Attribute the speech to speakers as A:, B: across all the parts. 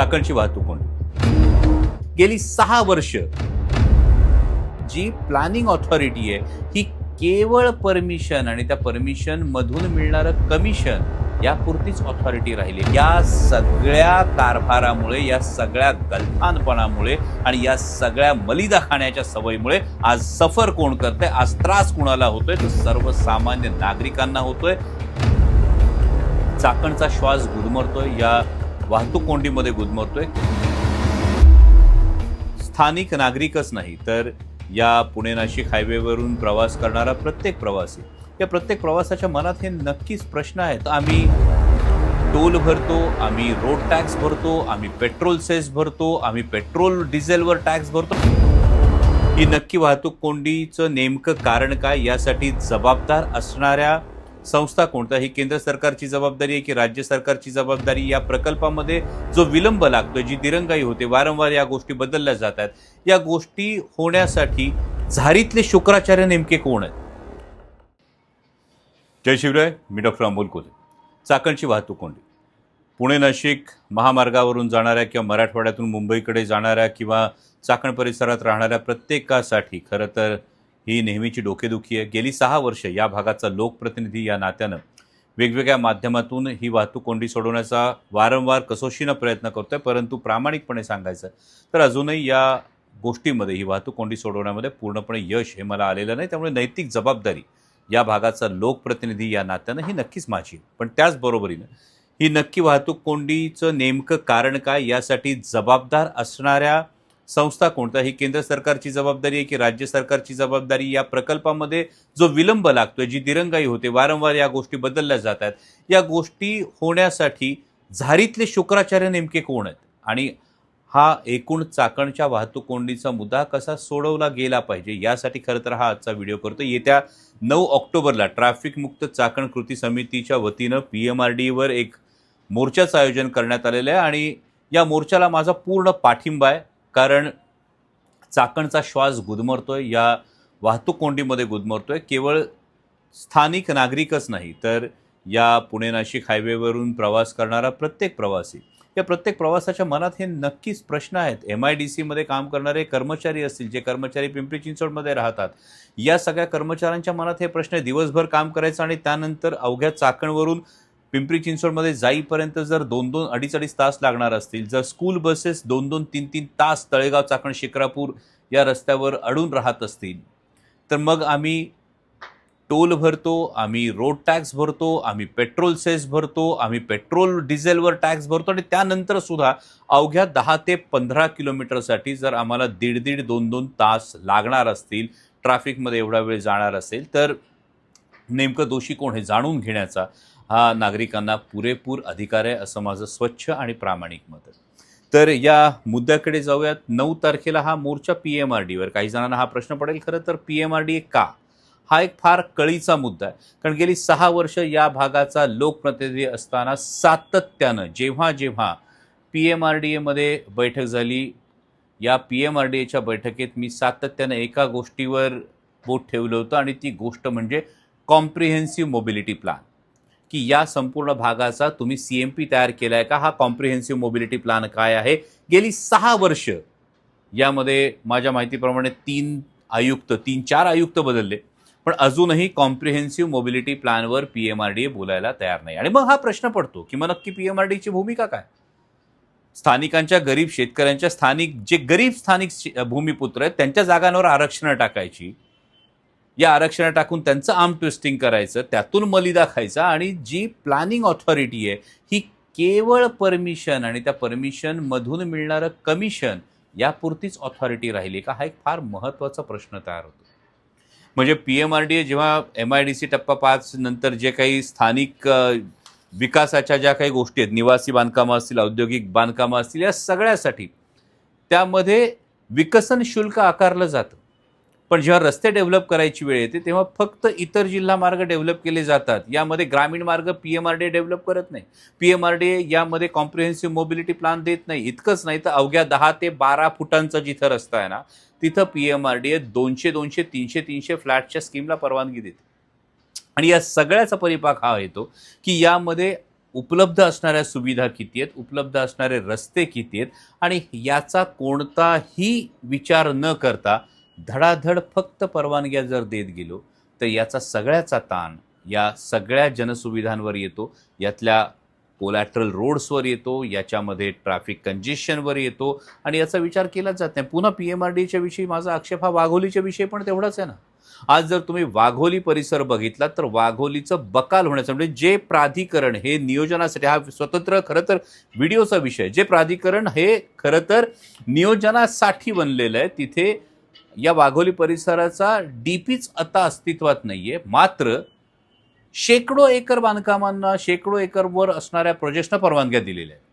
A: चाकणची वाहतूक कोंडी. गेली सहा वर्ष जी प्लॅनिंग ऑथॉरिटी आहे ही केवळ परमिशन आणि त्या परमिशन मधून मिळणारं कमिशन यापुरतीच ऑथॉरिटी राहिली. या सगळ्या कारभारामुळे या सगळ्या गलथानपणामुळे आणि या सगळ्या मलिदा खाण्याच्या सवयीमुळे आज सफर कोण करतंय आज त्रास कोणाला होतोय तर सर्वसामान्य नागरिकांना होतोय. चाकणचा श्वास गुदमरतोय. या वाहतूक कोंडीमध्ये गुदमरतोय. स्थानिक नागरिकच नाही तर या पुणे नाशिक हायवेवरून प्रवास करणारा प्रत्येक प्रवासी. या प्रत्येक प्रवासाच्या मनात हे नक्कीच प्रश्न आहेत. आम्ही टोल भरतो आम्ही रोड टॅक्स भरतो आम्ही पेट्रोल सेस भरतो आम्ही पेट्रोल डिझेलवर टॅक्स भरतो. ही नक्की वाहतूक कोंडीचं नेमकं कारण काय? यासाठी जबाबदार असणाऱ्या संस्था कोणत्या ही केंद्र सरकारची जबाबदारी आहे की राज्य सरकारची जबाबदारी? या प्रकल्पामध्ये जो विलंब लागतोय जी दिरंगाई होते वारंवार या गोष्टी बदलल्या जात आहेत या गोष्टी होण्यासाठी झारीतले शुक्राचार्य नेमके कोण आहेत? जय शिवराय मी डॉक्टर अमोल कोले चाकणची वाहतूक कोंडी. पुणे नाशिक महामार्गावरून जाणाऱ्या किंवा मराठवाड्यातून मुंबईकडे जाणाऱ्या किंवा चाकण परिसरात राहणाऱ्या प्रत्येकासाठी खरं तर ही नेहमीची डोकेदुखी आहे. गेली सहा वर्ष या भागाचा लोकप्रतिनिधी या नात्यानं वेगवेगळ्या माध्यमातून ही वाहतूक कोंडी सोडवण्याचा वारंवार कसोशीनं प्रयत्न करतोय परंतु प्रामाणिकपणे सांगायचं तर अजूनही या गोष्टीमध्ये ही वाहतूक कोंडी सोडवण्यामध्ये पूर्णपणे यश हे मला आलेलं नाही. त्यामुळे नैतिक जबाबदारी या भागाचा लोकप्रतिनिधी या नात्यानं ही नक्कीच माझी पण त्याचबरोबरीनं ही नक्की वाहतूक कोंडीचं नेमकं कारण काय यासाठी जबाबदार असणाऱ्या संस्था कोणत्या ही केंद्र सरकारची जबाबदारी आहे की राज्य सरकारची जबाबदारी? या प्रकल्पामध्ये जो विलंब लागतोय जी दिरंगाई होते वारंवार या गोष्टी बदलल्या जात आहेत या गोष्टी होण्यासाठी झारीतले शुक्राचार्य नेमके कोण आहेत? आणि हा एकूण चाकणच्या वाहतूक कोंडीचा मुद्दा कसा सोडवला गेला पाहिजे? यासाठी खरं तर हा आजचा व्हिडिओ करतो येत्या नऊ ऑक्टोबरला ट्रॅफिक मुक्त चाकण कृती समितीच्या वतीनं पी एम आर डीवर एक मोर्चाचं आयोजन करण्यात आलेलं आहे. आणि या मोर्चाला माझा पूर्ण पाठिंबा आहे. कारण चाकणचा श्वास गुदमरतोय या वाहतूक कोंडीमध्ये गुदमरतोय. केवळ स्थानिक नागरिकच नाही तर या पुणे नाशिक हायवेवरून प्रवास करणारा प्रत्येक प्रवासी. या प्रत्येक प्रवासाच्या मनात हे नक्कीच प्रश्न आहेत. एम आय डी सीमध्ये काम करणारे कर्मचारी असतील जे कर्मचारी पिंपरी चिंचवडमध्ये राहतात या सगळ्या कर्मचाऱ्यांच्या मनात हे प्रश्न आहे दिवसभर काम करायचं आणि त्यानंतर अवघ्या चाकणवरून पिंपरी चिंचवडमध्ये जाईपर्यंत जर दोन दोन अडीच अडीच तास लागणार असतील जर स्कूल बसेस दोन दोन तीन तीन तास तळेगाव चाकण शिक्रापूर या रस्त्यावर अडून राहत असतील तर मग आम्ही टोल भरतो आम्ही रोड टॅक्स भरतो आम्ही पेट्रोल सेस भरतो आम्ही पेट्रोल डिझेलवर टॅक्स भरतो आणि त्यानंतर सुद्धा अवघ्या दहा ते पंधरा किलोमीटरसाठी जर आम्हाला दीड दीड दोन दोन तास लागणार असतील ट्रॅफिकमध्ये एवढा वेळ जाणार असेल तर नेमकं दोषी कोण हे जाणून घेण्याचा हा नागरिकांना पुरेपूर अधिकार आहे असं माझं स्वच्छ आणि प्रामाणिक मत आहे. तर या मुद्द्याकडे जाऊयात. नऊ तारखेला हा मोर्चा पी एम आर डीवर काही जणांना हा प्रश्न पडेल खरं तर पी एम आर डी का? हा एक फार कळीचा मुद्दा आहे. कारण गेली सहा वर्ष या भागाचा लोकप्रतिनिधी असताना सातत्यानं जेव्हा जेव्हा पी एम आर डी एमध्ये बैठक झाली या पी एम आर डी एच्या बैठकीत मी सातत्यानं एका गोष्टीवर बोट ठेवलं होतं आणि ती गोष्ट म्हणजे कॉम्प्रिहेन्सिव्ह मोबिलिटी प्लॅन की या संपूर्ण भागाचा तुम्ही सी एम पी तयार केला आहे का? हा कॉम्प्रिहेन्सिव्ह मोबिलिटी प्लॅन काय आहे? गेली सहा वर्ष यामध्ये माझ्या माहितीप्रमाणे तीन आयुक्त तीन चार आयुक्त बदलले. पण अजूनही कॉम्प्रिहेन्सिव्ह मोबिलिटी प्लॅनवर पी एम आर डी बोलायला तयार नाही. आणि मग हा प्रश्न पडतो की मग नक्की पी एम आर डीची भूमिका काय? स्थानिकांच्या गरीब शेतकऱ्यांच्या स्थानिक जे गरीब स्थानिक भूमिपुत्र आहेत त्यांच्या जागांवर आरक्षणं टाकायची. या आरक्षणात टाकून त्यांचं आर्म ट्विस्टिंग करायचं त्यातून मलिदा खायचा आणि जी प्लॅनिंग ऑथॉरिटी आहे ही केवळ परमिशन आणि त्या परमिशनमधून मिळणारं कमिशन यापुरतीच ऑथॉरिटी राहिली का? हा एक फार महत्त्वाचा प्रश्न तयार होतो. म्हणजे P M R D A जेव्हा एम आय डी सी टप्पा पाच नंतर जे काही स्थानिक विकासाच्या ज्या काही गोष्टी आहेत निवासी बांधकामं असतील औद्योगिक बांधकामं असतील या सगळ्यासाठी त्यामध्ये विकसन शुल्क आकारलं जातं. पण जेव्हा रस्ते डेव्हलप करायची वेळ येते तेव्हा फक्त इतर जिल्हा मार्ग डेव्हलप केले जातात. यामध्ये ग्रामीण मार्ग P M R D develop करत नाही. पी एम आर डी यामध्ये कॉम्प्रिहेन्सिव्ह मोबिलिटी प्लॅन देत नाही. इतकंच नाही तर अवघ्या दहा ते बारा फुटांचा जिथं रस्ता आहे ना तिथं पी एम आर डी दोनशे दोनशे तीनशे तीनशे फ्लॅटच्या स्कीमला परवानगी देते. आणि या सगळ्याचा परिपाक हा येतो की यामध्ये उपलब्ध असणाऱ्या सुविधा किती आहेत उपलब्ध असणारे रस्ते किती आहेत आणि याचा कोणताही विचार न करता धडाधड फक्त परवानग्या जर देत गेलो तर याचा सगळ्याचा ताण या सगळ्या जनसुविधांवर येतो. यातल्या कोलॅट्रल रोड्सवर येतो याच्यामध्ये ट्रॅफिक कंजेशनवर येतो आणि याचा विचार केलाच जात नाही. पुन्हा पी एम आर डीच्या विषयी माझा आक्षेप हा वाघोलीच्या विषयी पण तेवढाच आहे ना. आज जर तुम्ही वाघोली परिसर बघितला तर वाघोलीचं बकाल होण्याचं म्हणजे जे प्राधिकरण हे नियोजनासाठी हा स्वतंत्र खरं तर व्हिडिओचा विषय जे प्राधिकरण हे खरं तर नियोजनासाठी बनलेलं आहे तिथे या वाघोली परिसराचा डीपीच आता अस्तित्वात नाही आहे मात्र शेकडो एकर बांधकामांना शेकडो एकरवर असणाऱ्या प्रोजेक्ट्सना परवानग्या दिलेल्या आहेत.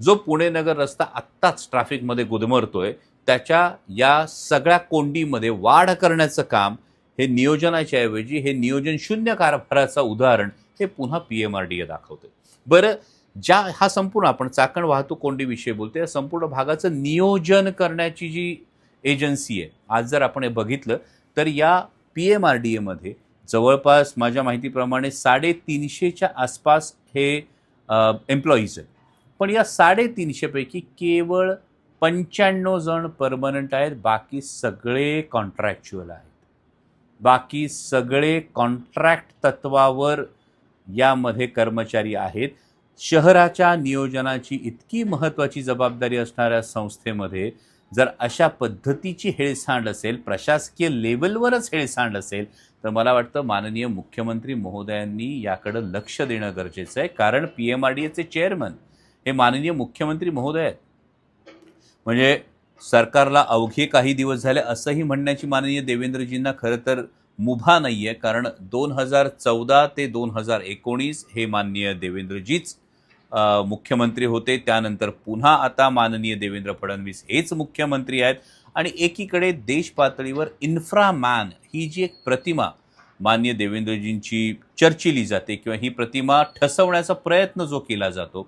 A: जो पुणे नगर रस्ता आत्ताच ट्रॅफिकमध्ये गुदमरतोय त्याच्या या सगळ्या कोंडीमध्ये वाढ करण्याचं काम हे नियोजनाच्या ऐवजी हे नियोजन शून्य कारभाराचं उदाहरण हे पुन्हा P M R D A दाखवते बरं ज्या हा संपूर्ण आपण चाकण वाहतूक कोंडीविषयी बोलतो या संपूर्ण भागाचं नियोजन करण्याची जी एजन्सी आहे. आज जर आपण हे बघितलं तर या पी एम आर डी एमध्ये जवळपास माझ्या माहितीप्रमाणे साडेतीनशेच्या आसपास हे एम्प्लॉईज आहेत. पण या साडेतीनशेपैकी केवळ पंच्याण्णव जण परमनंट आहेत बाकी सगळे कॉन्ट्रॅक्च्युअल आहेत. बाकी सगळे कॉन्ट्रॅक्ट तत्वावर यामध्ये कर्मचारी आहेत. शहराच्या नियोजनाची इतकी महत्त्वाची जबाबदारी असणाऱ्या संस्थेमध्ये जर अशा पद्धतीची हेळसांड असेल प्रशासकीय लेवलवरच हेळसांड असेल तर मला वाटतं माननीय मुख्यमंत्री महोदयांनी याकडं लक्ष देणं गरजेचं आहे. कारण पी एम आर डी एचे चेअरमन हे माननीय मुख्यमंत्री महोदय आहेत. म्हणजे सरकारला अवघे काही दिवस झाले असंही म्हणण्याची माननीय देवेंद्रजींना खरं तर मुभा नाही आहे कारण दोन हजार चौदा ते दोन हजार एकोणीस हे माननीय देवेंद्रजीच मुख्यमंत्री होते. त्यानंतर पुन्हा आता माननीय देवेंद्र फडणवीस हेच मुख्यमंत्री आहेत. आणि एकीकडे देश पातळीवर इन्फ्रामॅन ही जी एक प्रतिमा मान्य देवेंद्रजींची चर्चिली जाते किंवा ही प्रतिमा ठसवण्याचा प्रयत्न जो केला जातो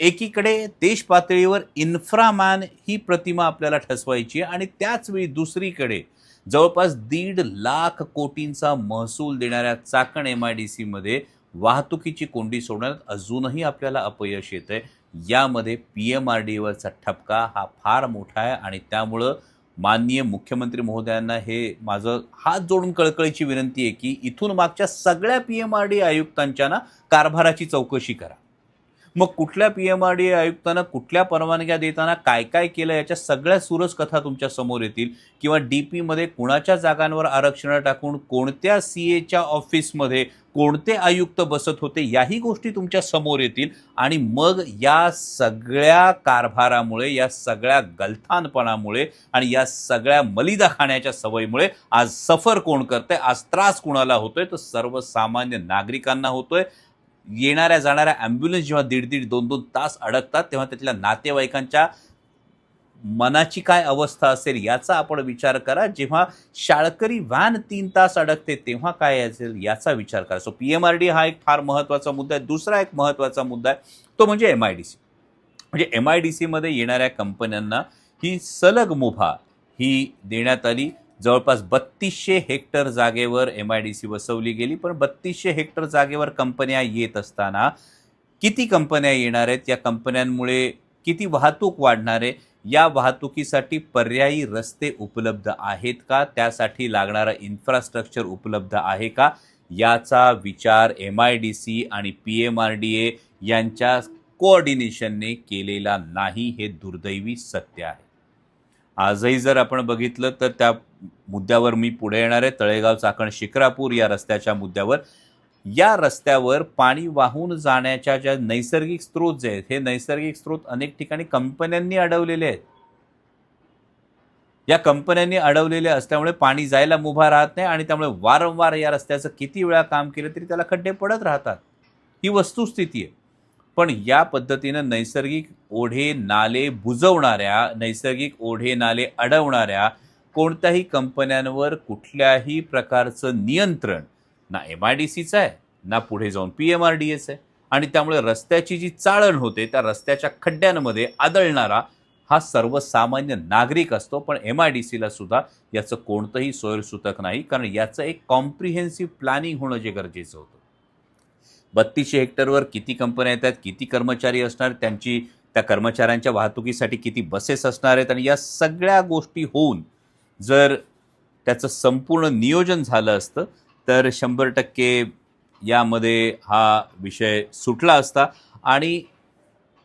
A: एकीकडे देश पातळीवर इन्फ्रामॅन ही प्रतिमा आपल्याला ठसवायची आहे आणि त्याचवेळी दुसरीकडे जवळपास दीड लाख कोटींचा महसूल देणाऱ्या चाकण एम आय डी सीमध्ये वाहतुकीची कोंडी सोडण्यात अजूनही आपल्याला अपयश येत आहे यामध्ये पी एम आर डीवरचा ठपका हा फार मोठा आहे आणि त्यामुळं माननीय मुख्यमंत्री महोदयांना हे माझं हात जोडून कळकळीची विनंती आहे की इथून मागच्या सगळ्या पी एम आर डी आयुक्तांच्या ना कारभाराची चौकशी करा. मग कुठल्या पी एम आर डी आयुक्तानं कुठल्या परवानग्या देताना काय काय केलं याच्या सगळ्या सुरस कथा तुमच्यासमोर येतील? किंवा डी पीमध्ये कुणाच्या जागांवर आरक्षणं टाकून कोणत्या सी एच्या ऑफिसमध्ये कोणते आयुक्त बसत होते याही गोष्टी तुमच्यासमोर येतील. आणि मग या सगळ्या कारभारामुळे या सगळ्या गलथानपणामुळे आणि या सगळ्या मलिदा खाण्याच्या सवयीमुळे आज सफर कोण करतंय? आज त्रास कुणाला होतोय? तर सर्वसामान्य नागरिकांना होतोय. येणाऱ्या जाणाऱ्या ॲम्ब्युलन्स जेव्हा दीड दीड दोन दोन तास अडकतात तेव्हा त्यातल्या नातेवाईकांच्या मनाची काय अवस्था असेल याचा आपण विचार करा. जेव्हा शाळकरी व्हॅन तीन तास अडकते तेव्हा काय असेल याचा विचार करा. So P M R D हा एक फार महत्त्वाचा मुद्दा आहे. दुसरा एक महत्त्वाचा मुद्दा आहे तो म्हणजे एम आय डी सी म्हणजे एम आय डी सीमध्ये येणाऱ्या कंपन्यांना ही सलग मुभा ही देण्यात आली. जवळपास बत्तीसशे हेक्टर जागेवर एम आय डी सी बसवली गेली पण बत्तीसशे हेक्टर जागेवर कंपन्या येत असताना किती कंपन्या येणार आहेत? या कंपन्यांमुळे किती वाहतूक वाढणार आहे? या वाहतुकीसाठी पर्यायी रस्ते उपलब्ध आहेत का? त्यासाठी लागणारं इन्फ्रास्ट्रक्चर उपलब्ध आहे का? याचा विचार एम आय डी सी आणि P M R D A यांच्या कोऑर्डिनेशनने केलेला नाही हे दुर्दैवी सत्य आहे. आजही जर आपण बघितलं तर त्या मुद्द्यावर मी पुढे येणार आहे. तळेगाव चाकण शिक्रापूर या रस्त्याच्या मुद्द्यावर. या रस्त्यावर पाणी वाहून जाण्याच्या ज्या नैसर्गिक स्रोत जे आहेत हे नैसर्गिक स्रोत अनेक ठिकाणी कंपन्यांनी अडवलेले आहेत. या कंपन्यांनी अडवलेले असल्यामुळे पाणी जायला मुभा राहत नाही आणि त्यामुळे वारंवार या रस्त्याचं किती वेळा काम केलं तरी त्याला खड्डे पडत राहतात. ही वस्तुस्थिती आहे. पण या पद्धतीनं नैसर्गिक ओढे नाले बुजवणाऱ्या नैसर्गिक ओढे नाले अडवणाऱ्या कोणत्याही कंपन्यांवर कुठल्याही प्रकारचं नियंत्रण ना एम आय डी सीचं आहे ना पुढे जाऊन P M R D S आहे. आणि त्यामुळे रस्त्याची जी चाळण होते त्या रस्त्याच्या खड्ड्यांमध्ये आदळणारा हा सर्वसामान्य नागरिक असतो. पण एम आय डी सीला सुद्धा याचं कोणतंही सोयरसूतक नाही कारण याचं एक कॉम्प्रिहेन्सिव्ह प्लॅनिंग होणं जे गरजेचं होतं. बत्तीसशे हेक्टरवर किती कंपन्या येतात किती कर्मचारी असणार त्यांची त्या कर्मचाऱ्यांच्या वाहतुकीसाठी किती बसेस असणार आहेत आणि या सगळ्या गोष्टी होऊन जर त्याचं संपूर्ण नियोजन झालं असतं तर शंभर टक्के यामध्ये हा विषय सुटला असता. आणि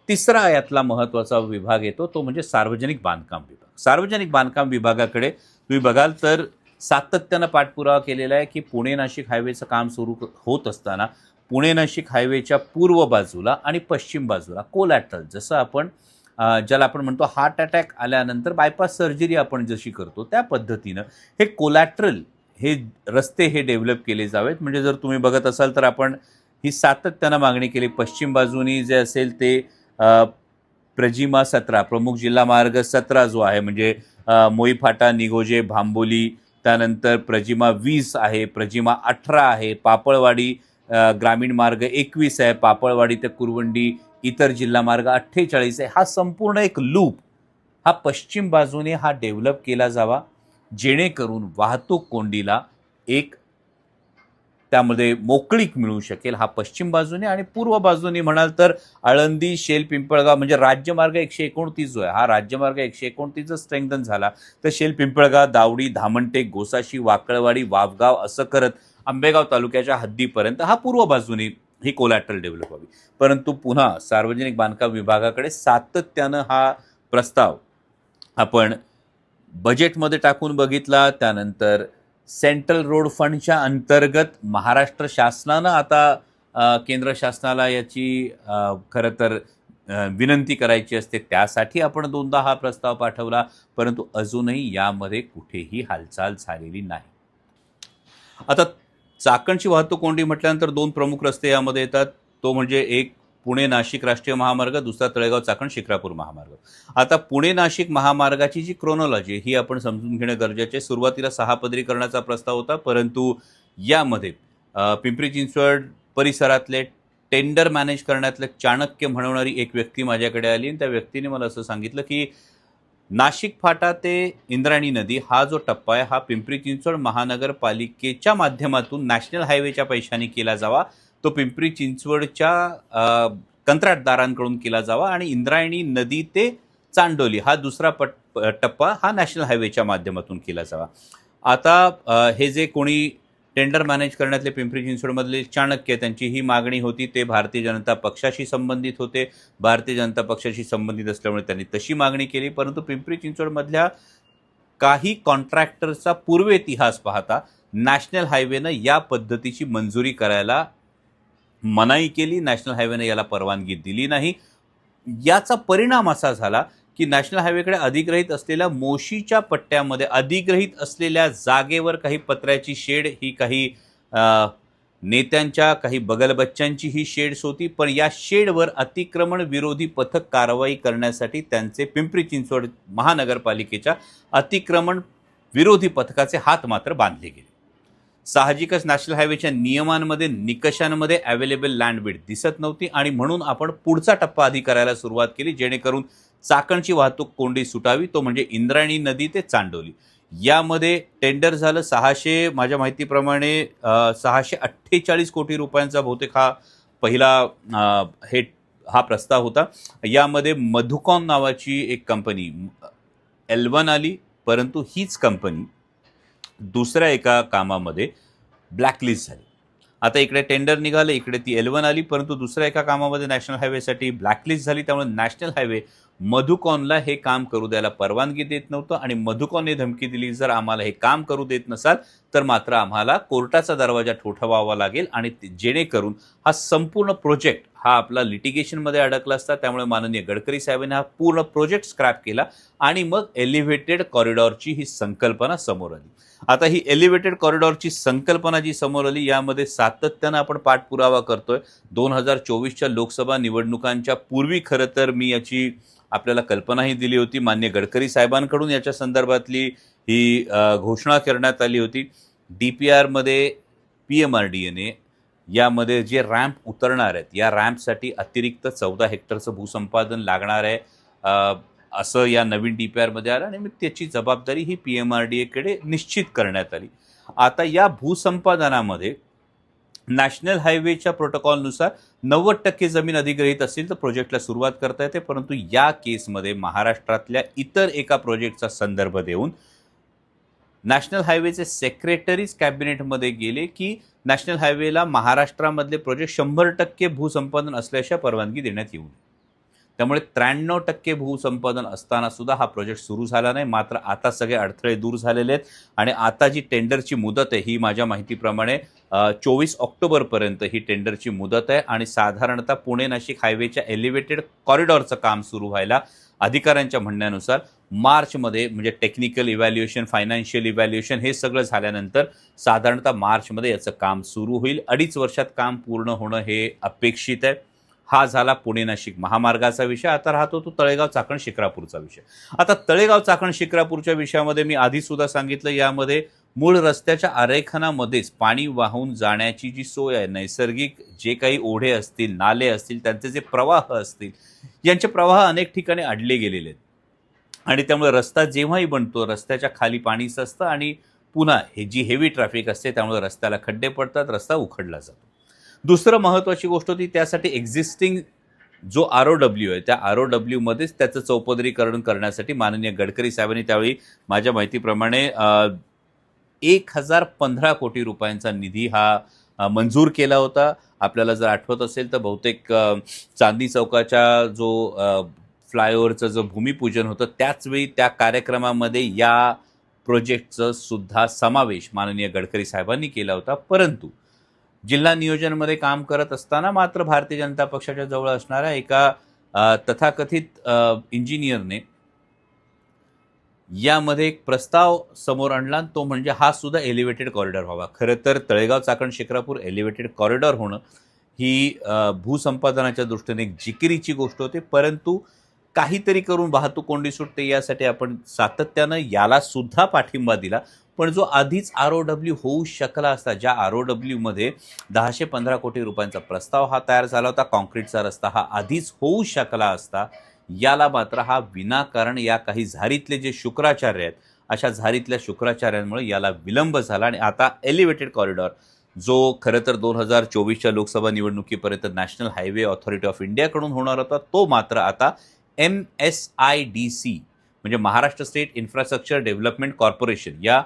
A: तिसरा यातला महत्त्वाचा विभाग येतो तो म्हणजे सार्वजनिक बांधकाम विभाग. सार्वजनिक बांधकाम विभागाकडे तुम्ही बघाल तर सातत्यानं पाठपुरावा केलेला आहे की पुणे नाशिक हायवेचं काम सुरू होत असताना पुणे नाशिक हायवेच्या पूर्व बाजूला आणि पश्चिम बाजूला कोलॅटरल जसं आपण ज्याला आपण म्हणतो हार्ट अटॅक आल्यानंतर बायपास सर्जरी आपण जशी करतो त्या पद्धतीनं हे कोलॅट्रल हे रस्ते हे डेव्हलप केले जावेत. म्हणजे जर तुम्ही बघत असाल तर आपण ही सातत्यानं मागणी केली. पश्चिम बाजूनी जे असेल ते प्रजिमा सतरा प्रमुख जिल्हा मार्ग सतरा जो आहे म्हणजे मोईफाटा निगोजे भांबोली त्यानंतर प्रजिमा वीस आहे प्रजिमा अठरा आहे पापळवाडी ग्रामीण मार्ग एकवीस आहे पापळवाडी ते कुरवंडी इतर जिल्हा मार्ग अठ्ठेचाळीस आहे. हा संपूर्ण एक लूप हा पश्चिम बाजूने हा डेव्हलप केला जावा जेणेकरून वाहतूक कोंडीला एक त्यामध्ये मोकळीक मिळू शकेल. हा पश्चिम बाजूने आणि पूर्व बाजूने म्हणाल तर आळंदी शेल पिंपळगाव म्हणजे राज्यमार्ग एकशे एकोणतीस जो आहे हा राज्यमार्ग एकशे एकोणतीस जर स्ट्रेंथन झाला. तर शेल पिंपळगाव दावडी धामणटेक गोसाशी वाकळवाडी वावगाव असं करत आंबेगाव तालुक्याच्या हद्दीपर्यंत हा पूर्व बाजूने ही कोलॅटरल डेव्हलप व्हावी. परंतु पुन्हा सार्वजनिक बांधकाम विभागाकडे सातत्यानं हा प्रस्ताव आपण बजेटमध्ये टाकून बघितला. त्यानंतर सेंट्रल रोड फंडच्या अंतर्गत महाराष्ट्र शासनानं आता केंद्र शासनाला याची खरं तर विनंती करायची असते. त्यासाठी आपण दोनदा हा प्रस्ताव पाठवला. परंतु अजूनही यामध्ये कुठेही हालचाल झालेली नाही. आता चाकणची वाहतूक कोंडी म्हटल्यानंतर दोन प्रमुख रस्ते यामध्ये येतात तो म्हणजे एक पुणे नाशिक राष्ट्रीय महामार्ग दुसरा तळेगाव चाकण शिक्रापूर महामार्ग आता पुणे नाशिक महामार्गाची जी क्रोनॉलॉजी ही आपण समजून घेणं गरजेचे आहे. सुरुवातीला सहा पदरीकरणाचा प्रस्ताव होता परंतु यामध्ये पिंपरी चिंचवड परिसरातले टेंडर मॅनेज करण्यातलं चाणक्य म्हणवणारी एक व्यक्ती माझ्याकडे आली आणि त्या व्यक्तीने मला असं सांगितलं की नाशिक फाटा ते इंद्रायणी नदी हा जो टप्पा आहे हा पिंपरी चिंचवड महानगरपालिकेच्या माध्यमातून नॅशनल हायवेच्या पैशाने केला जावा. तो पिंपरी चिंचवडच्या कंत्राटदारांकडून केला जावा आणि इंद्रायणी नदी ते चांडोली हा दुसरा पट टप्पा हा नॅशनल हायवेच्या माध्यमातून केला जावा. आता हे जे कोणी टेंडर मॅनेज करण्यातले पिंपरी चिंचवडमधले चाणक्य त्यांची ही मागणी होती ते भारतीय जनता पक्षाशी संबंधित होते. भारतीय जनता पक्षाशी संबंधित असल्यामुळे त्यांनी तशी मागणी केली परंतु पिंपरी चिंचवडमधल्या काही कॉन्ट्रॅक्टरचा पूर्व इतिहास पाहता नॅशनल हायवेनं या पद्धतीची मंजुरी करायला मनाई केली. नॅशनल हायवेनं याला परवानगी दिली नाही. याचा परिणाम असा झाला की नॅशनल हायवेकडे अधिग्रहित असलेल्या मोशीच्या पट्ट्यामध्ये अधिग्रहित असलेल्या जागेवर काही पत्र्याची शेड ही काही नेत्यांच्या काही बगलबच्च्यांची ही शेड्स होती. पण या शेडवर अतिक्रमण विरोधी पथक कारवाई करण्यासाठी त्यांचे पिंपरी चिंचवड महानगरपालिकेच्या अतिक्रमण विरोधी पथकाचे हात मात्र बांधले गेले. साहजिकच नॅशनल हायवेच्या नियमांमध्ये निकषांमध्ये अवेलेबल लँड विड दिसत नव्हती आणि म्हणून आपण पुढचा टप्पा आधी करायला सुरुवात केली जेणेकरून चाकणची वाहतूक कोंडी सुटावी तो म्हणजे इंद्रायणी नदी ते चांडोली. यामध्ये टेंडर झालं सहाशे माझ्या माहितीप्रमाणे सहाशे अठ्ठेचाळीस कोटी रुपयांचा बहुतेक हा पहिला हे हा प्रस्ताव होता. यामध्ये मधुकॉन नावाची एक कंपनी एल वन आली परंतु हीच कंपनी दुसऱ्या एका कामामध्ये ब्लॅकलिस्ट झाली. आता इकडे टेंडर निघालं इकडे ती एलवन आली परंतु दुसऱ्या एका कामामध्ये नॅशनल हायवेसाठी ब्लॅकलिस्ट झाली त्यामुळे नॅशनल हायवे मधुकॉनला हे काम करू द्यायला परवानगी देत नव्हतं आणि मधुकॉनने धमकी दिली जर आम्हाला हे काम करू देत नसाल तर मात्र आम्हाला कोर्टाचा दरवाजा ठोठवावा लागेल आणि ते- जेणेकरून हा संपूर्ण प्रोजेक्ट हा आपला लिटिगेशनमध्ये अडकला असता त्यामुळे माननीय गडकरी साहेबांनी हा पूर्ण प्रोजेक्ट स्क्रॅप केला आणि मग एलिव्हेटेड कॉरिडॉरची ही संकल्पना समोर आली. आता ही एलिव्हेटेड कॉरिडॉरची संकल्पना जी समोर आली यामध्ये सातत्यानं आपण पाठपुरावा करतोय. दोन हजार चोवीसच्या लोकसभा निवडणुकांच्या पूर्वी खरं तर मी याची आपल्याला कल्पनाही दिली होती. मान्य गडकरी साहेबांकडून याच्या संदर्भातली ही घोषणा करण्यात आली होती. डी पी आरमध्ये पी एम आर डी एने यामध्ये जे रॅम्प उतरणार आहेत या रॅम्पसाठी अतिरिक्त चौदा हेक्टरचं भूसंपादन लागणार आहे. असं या नवीन डी पी आरमध्ये आलं आणि मग त्याची जबाबदारी ही पी एम आर डी एकडे निश्चित करण्यात आली. आता या भूसंपादनामध्ये नॅशनल हायवेच्या प्रोटोकॉलनुसार नव्वद टक्के जमीन अधिग्रहित असेल तर प्रोजेक्टला सुरुवात करता येते परंतु या केसमध्ये महाराष्ट्रातल्या इतर एका प्रोजेक्टचा संदर्भ देऊन नॅशनल हायवेचे सेक्रेटरीज कॅबिनेटमध्ये गेले की नॅशनल हायवेला महाराष्ट्रामधले प्रोजेक्ट शंभर टक्के भूसंपादन असल्याच्या परवानगी देण्यात येऊ नये. त्यामुळे त्र्याण्णव टक्के भूसंपादन असताना सुद्धा हा प्रोजेक्ट सुरू झाला नाही मात्र आता सगळे अडथळे दूर झालेले आहेत. आणि आता जी टेंडरची मुदत आहे ही माझ्या माहितीप्रमाणे चोवीस ऑक्टोबरपर्यंत ही टेंडरची मुदत आहे. आणि साधारणतः पुणे नाशिक हायवेच्या एलिव्हेटेड कॉरिडॉरचं काम सुरू व्हायला अधिकाऱ्यांच्या म्हणण्यानुसार मार्चमध्ये म्हणजे टेक्निकल इव्हॅल्युएशन फायनान्शियल इव्हॅल्युएशन हे सगळं झाल्यानंतर साधारणतः मार्चमध्ये याचं काम सुरू होईल. अडीच वर्षात काम पूर्ण होणं हे अपेक्षित आहे. हा झाला पुणे नाशिक महामार्गाचा विषय. आता राहतो तो तळेगाव चाकण शिक्रापूरचा विषय. आता तळेगाव चाकण शिक्रापूरच्या विषयामध्ये मी आधीसुद्धा सांगितलं यामध्ये मूळ रस्त्याच्या आरेखनामध्येच पाणी वाहून जाण्याची जी सोय आहे नैसर्गिक जे काही ओढे असतील नाले असतील त्यांचे जे प्रवाह असतील यांचे प्रवाह अनेक ठिकाणी अडले गेलेले आहेत. आणि त्यामुळे रस्ता जेव्हाही बनतो रस्त्याच्या खाली पाणी असतं आणि पुन्हा हे जी हेवी ट्रॅफिक असते त्यामुळे रस्त्याला खड्डे पडतात रस्ता उखडला जातो. दुसरं महत्त्वाची गोष्ट होती त्यासाठी एक्झिस्टिंग जो आर ओ डब्ल्यू आहे त्या आर ओ डब्ल्यूमध्येच त्याचं चौपदरीकरण करण्यासाठी माननीय गडकरी साहेबांनी त्यावेळी माझ्या माहितीप्रमाणे एक हजार पंधरा कोटी रुपयांचा निधी हा मंजूर केला होता. आपल्याला जर आठवत असेल तर बहुतेक चांदी चांदणी चौकाच्या जो फ्लायओव्हरचं जो भूमिपूजन होतं त्याचवेळी त्या कार्यक्रमामध्ये या प्रोजेक्टचं सुद्धा समावेश माननीय गडकरी साहेबांनी केला होता. परंतु जिल्हा नियोजनमध्ये काम करत असताना मात्र भारतीय जनता पक्षाच्या जवळ असणाऱ्या एका तथाकथित इंजिनियरने यामध्ये एक प्रस्ताव समोर आणला तो म्हणजे हा सुद्धा एलिव्हेटेड कॉरिडॉर व्हावा. खरं तर तळेगाव चाकण शिक्रापूर एलिव्हेटेड कॉरिडॉर होणं ही भूसंपादनाच्या दृष्टीने एक जिकिरीची गोष्ट होते. परंतु काहीतरी करून वाहतूक कोंडी सुटते यासाठी आपण सातत्यानं याला सुद्धा पाठिंबा दिला. पण जो आधीच आर ओ डब्ल्यू होऊ शकला असता ज्या आर ओ डब्ल्यूमध्ये दहाशे पंधरा कोटी रुपयांचा प्रस्ताव हा तयार झाला होता कॉन्क्रीटचा रस्ता हा आधीच होऊ शकला असता याला मात्र हा विनाकारण या काही झारीतले जे शुक्राचार्य आहेत अशा झारीतल्या शुक्राचार्यांमुळे याला विलंब झाला आणि आता एलिव्हेटेड कॉरिडॉर जो खरं तर दोन हजार चोवीसच्या लोकसभा निवडणुकीपर्यंत नॅशनल हायवे ऑथॉरिटी ऑफ इंडियाकडून होणार होता तो मात्र आता M S I D C म्हणजे Maharashtra state infrastructure development corporation या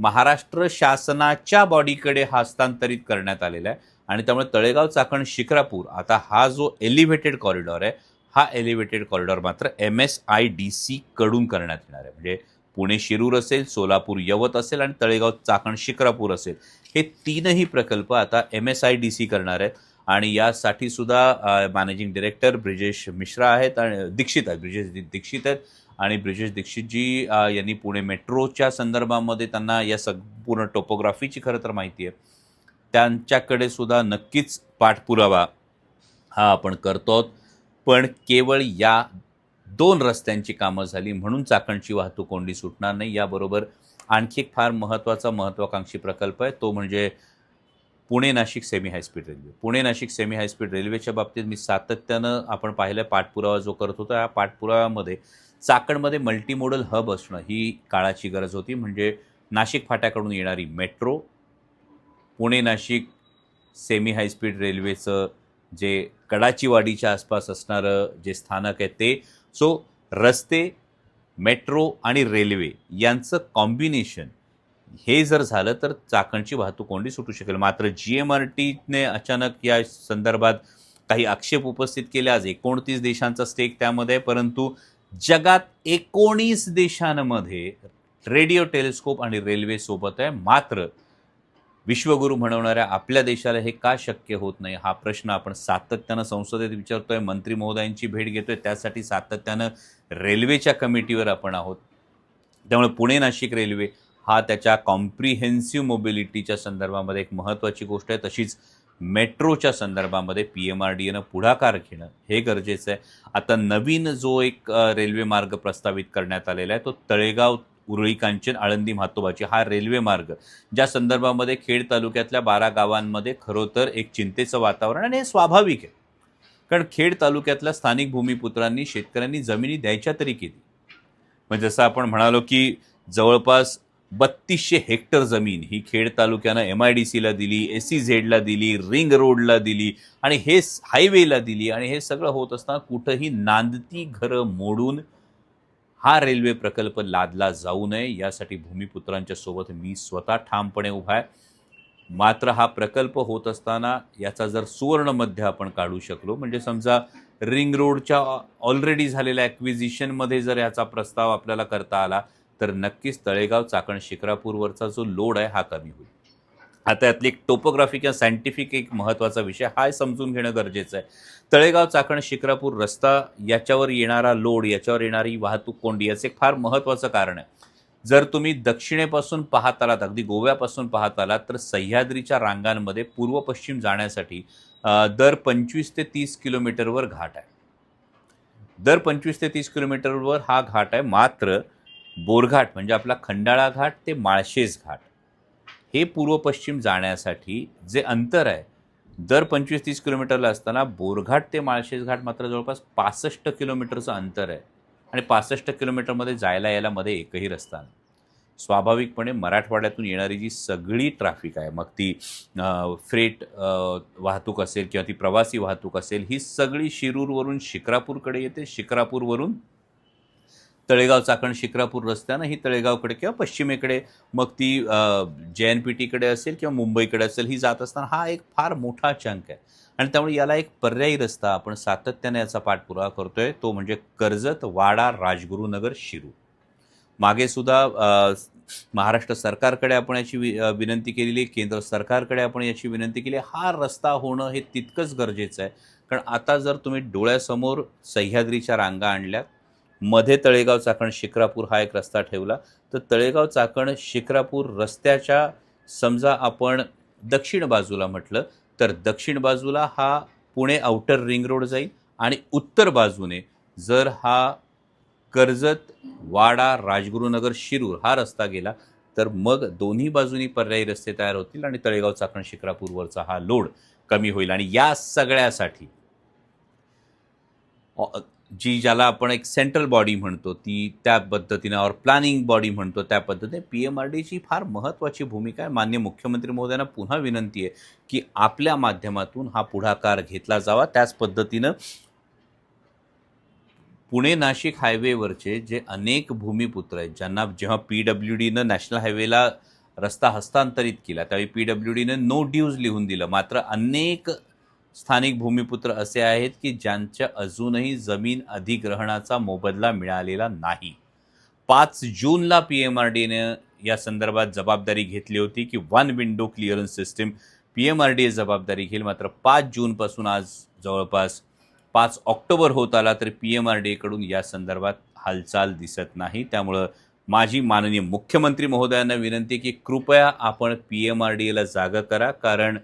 A: महाराष्ट्र शासनाच्या बॉडीकडे हस्तांतरित करण्यात आलेला आहे. आणि त्यामुळे तळेगाव चाकण शिक्रापूर आता हा जो एलिव्हेटेड कॉरिडॉर आहे हा एलिव्हेटेड कॉरिडॉर मात्र M S I D C कडून करण्यात येणार आहे. म्हणजे पुणे शिरूर असेल सोलापूर यवत असेल आणि तळेगाव चाकण शिक्रापूर असेल. हे तीनही प्रकल्प आता M S I D C करणार आहेत. आणि यासाठी सुद्धा मॅनेजिंग डिरेक्टर ब्रिजेश मिश्रा आहेत आणि दीक्षित आहेत. ब्रिजेश दीक्षित आहेत. आणि ब्रिजेश दीक्षितजी यांनी पुणे मेट्रोच्या संदर्भामध्ये त्यांना या संपूर्ण टोपोग्राफीची खरं तर माहिती आहे. त्यांच्याकडे सुद्धा नक्कीच पाठपुरावा हा आपण करतो आहोत. पण केवळ या दोन रस्त्यांची कामं झाली म्हणून चाकणची वाहतूक कोंडी सुटणार नाही याबरोबर आणखी एक फार महत्त्वाचा महत्त्वाकांक्षी प्रकल्प आहे तो म्हणजे Pune Nashik semi high speed railway. Pune Nashik semi high speed रेल्वेच्या बाबतीत मी सातत्यानं आपण पाहिलं पाठपुरावा जो करत होता या पाठपुराव्यामध्ये चाकणमध्ये मल्टीमोडल हब असणं ही काळाची गरज होती म्हणजे नाशिक फाट्याकडून येणारी metro Pune Nashik semi high speed रेल्वेचं जे कडाचीवाडीच्या आसपास असणारं जे स्थानक आहे ते. सो रस्ते मेट्रो आणि रेल्वे यांचं कॉम्बिनेशन हे जर झालं तर चाकणची वाहतूक कोंडी सुटू शकेल. मात्र जी एम आर टीने अचानक या संदर्भात काही आक्षेप उपस्थित केले. आज एकोणतीस देशांचा स्टेक त्यामध्ये आहे, परंतु जगात एकोणीस देशांमध्ये रेडिओ टेलिस्कोप आणि रेल्वेसोबत आहे. मात्र विश्वगुरू म्हणवणाऱ्या आपल्या देशाला हे का शक्य होत नाही? हा प्रश्न आपण सातत्यानं संसदेत विचारतोय मंत्री महोदयांची भेट घेतोय त्यासाठी सातत्यानं रेल्वेच्या कमिटीवर आपण आहोत. त्यामुळे पुणे नाशिक रेल्वे हा त्याच्या कॉम्प्रिहेन्सिव्ह मोबिलिटीच्या संदर्भामध्ये एक महत्त्वाची गोष्ट आहे. तशीच मेट्रोच्या संदर्भामध्ये पी एम आर डी एनं पुढाकार घेणं हे गरजेचं आहे. आता नवीन जो एक रेल्वे मार्ग प्रस्तावित करण्यात आलेला आहे तो तळेगाव उरळी कांचन आळंदी म्हातोबाची हा रेल्वे मार्ग. ज्या संदर्भामध्ये खेड तालुक्यातल्या बारा गावांमध्ये खरोतर एक चिंतेचं वातावरण आणि हे स्वाभाविक आहे. कारण खेड तालुक्यातल्या स्थानिक भूमिपुत्रांनी शेतकऱ्यांनी जमिनी द्यायच्या तरी किती? म्हणजे जसं आपण म्हणालो की जवळपास बत्तीसशे हेक्टर जमीन ही खेड तालुक्यानं एम आय डी सीला दिली एस सी झेडला दिली रिंग रोडला दिली आणि हे हायवेला दिली आणि हे सगळं होत असताना कुठंही नांदती घरं मोडून हा रेल्वे प्रकल्प लादला जाऊ नये यासाठी भूमिपुत्रांच्या सोबत मी स्वतः ठामपणे उभा आहे. मात्र हा प्रकल्प होत असताना याचा जर सुवर्ण मध्य आपण काढू शकलो म्हणजे समजा रिंग रोडच्या ऑलरेडी झालेल्या ॲक्विजिशनमध्ये जर याचा प्रस्ताव आपल्याला करता आला तर नक्कीच तळेगाव चाकण शिक्रापूरवरचा जो लोड आहे हा कमी होईल. आता यातली एक टोपोग्राफी किंवा सायंटिफिक एक महत्त्वाचा विषय हा समजून घेणं गरजेचं आहे. तळेगाव चाकण शिक्रापूर रस्ता याच्यावर येणारा लोड याच्यावर येणारी वाहतूक कोंडी याचं एक फार महत्त्वाचं कारण आहे. जर तुम्ही दक्षिणेपासून पाहत आलात अगदी गोव्यापासून पाहत आलात तर सह्याद्रीच्या रांगांमध्ये पूर्व पश्चिम जाण्यासाठी दर पंचवीस ते तीस किलोमीटरवर घाट आहे. दर पंचवीस ते तीस किलोमीटरवर हा घाट आहे मात्र बोरघाट म्हणजे आपला खंडाळा घाट ते माळशेज घाट. हे पूर्व पश्चिम जाण्यासाठी जे अंतर आहे दर पंचवीस तीस किलोमीटरला असताना बोरघाट ते माळशेज घाट मात्र जवळपास पासष्ट किलोमीटरचं अंतर आहे आणि पासष्ट किलोमीटरमध्ये जायला यायला मध्ये एकही रस्ता नाही. स्वाभाविकपणे मराठवाड्यातून येणारी जी सगळी ट्रॅफिक आहे मग ती फ्रेट वाहतूक असेल किंवा ती प्रवासी वाहतूक असेल ही सगळी शिरूरवरून शिक्रापूरकडे येते. शिक्रापूरवरून तळेगाव चाकण शिक्रापूर रस्त्यानं ही तळेगावकडे किंवा पश्चिमेकडे मग ती जे एन पी टीकडे असेल किंवा मुंबईकडे असेल ही जात असताना हा एक फार मोठा चंक आहे. आणि त्यामुळे याला एक पर्यायी रस्ता आपण सातत्याने याचा पाठपुरावा करतोय तो म्हणजे कर्जत वाडा राजगुरुनगर शिरू. मागे सुद्धा महाराष्ट्र सरकारकडे आपण याची वि विनंती केलेली केंद्र सरकारकडे आपण याची विनंती केली हा रस्ता होणं हे तितकंच गरजेचं आहे. कारण आता जर तुम्ही डोळ्यासमोर सह्याद्रीच्या रांगा आणल्यात मध्ये तळेगाव चाकण शिक्रापूर हा एक रस्ता ठेवला. तर तळेगाव चाकण शिक्रापूर रस्त्याच्या समजा आपण दक्षिण बाजूला म्हटलं तर दक्षिण बाजूला हा पुणे आउटर रिंग रोड जाईल आणि उत्तर बाजूने जर हा कर्जत वाडा राजगुरुनगर शिरूर हा रस्ता गेला तर मग दोन्ही बाजूनी पर्यायी रस्ते तयार होतील आणि तळेगाव चाकण शिक्रापूरवरचा हा लोड कमी होईल. आणि या सगळ्यासाठी जी ज्याला आपण एक सेंट्रल बॉडी म्हणतो ती त्या पद्धतीनं और प्लॅनिंग बॉडी म्हणतो त्या पद्धतीने पी एम आर डीची फार महत्त्वाची भूमिका आहे. मान्य मुख्यमंत्री महोदयांना पुन्हा विनंती आहे की आपल्या माध्यमातून हा पुढाकार घेतला जावा. त्याच पद्धतीनं पुणे नाशिक हायवेवरचे जे अनेक भूमिपुत्र आहेत ज्यांना जेव्हा पी डब्ल्यू डीनं नॅशनल हायवेला रस्ता हस्तांतरित केला त्यावेळी पी डब्ल्यू डीनं नो ड्यूज लिहून दिलं मात्र अनेक स्थानिक भूमिपुत्र असे आहेत की ज्यांच्या अजूनही जमीन अधिग्रहणाचा मोबदला मिळालेला नाही. पाच जूनला पी एम आर डीनं या संदर्भात जबाबदारी घेतली होती की one window clearance system P M R D जबाबदारी घेईल. मात्र पाच जूनपासून आज जवळपास पाच ऑक्टोबर होत आला तर पी एम आर डीकडून या संदर्भात हालचाल दिसत नाही. त्यामुळं माझी माननीय मुख्यमंत्री महोदयांना विनंती की कृपया आपण पी एम आर डी एला जागा करा कारण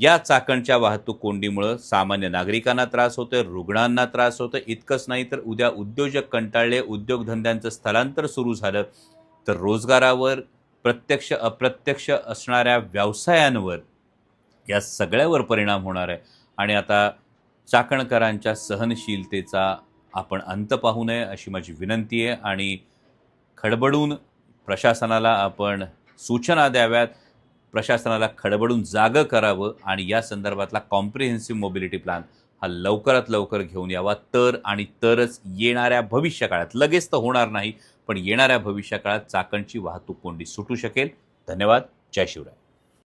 A: या चाकणच्या वाहतूक कोंडीमुळं सामान्य नागरिकांना त्रास होतोय रुग्णांना त्रास होतोय. इतकंच नाही तर उद्या उद्योजक कंटाळले उद्योगधंद्यांचं स्थलांतर सुरू झालं. तर रोजगारावर प्रत्यक्ष अप्रत्यक्ष असणाऱ्या व्यवसायांवर या सगळ्यावर परिणाम होणार आहे. आणि आता चाकणकरांच्या सहनशीलतेचा आपण अंत पाहू नये अशी माझी विनंती आहे. आणि खडबडून प्रशासनाला आपण सूचना द्याव्यात. प्रशासनाला खडबडून जागं करावं आणि या संदर्भातला कॉम्प्रिहेन्सिव्ह मोबिलिटी प्लॅन हा लवकरात लवकर घेऊन यावा. तर आणि तरच येणाऱ्या भविष्यकाळात. लगेच तर होणार नाही पण येणाऱ्या भविष्यकाळात चाकणची वाहतूक कोंडी सुटू शकेल. धन्यवाद. जय शिवराय.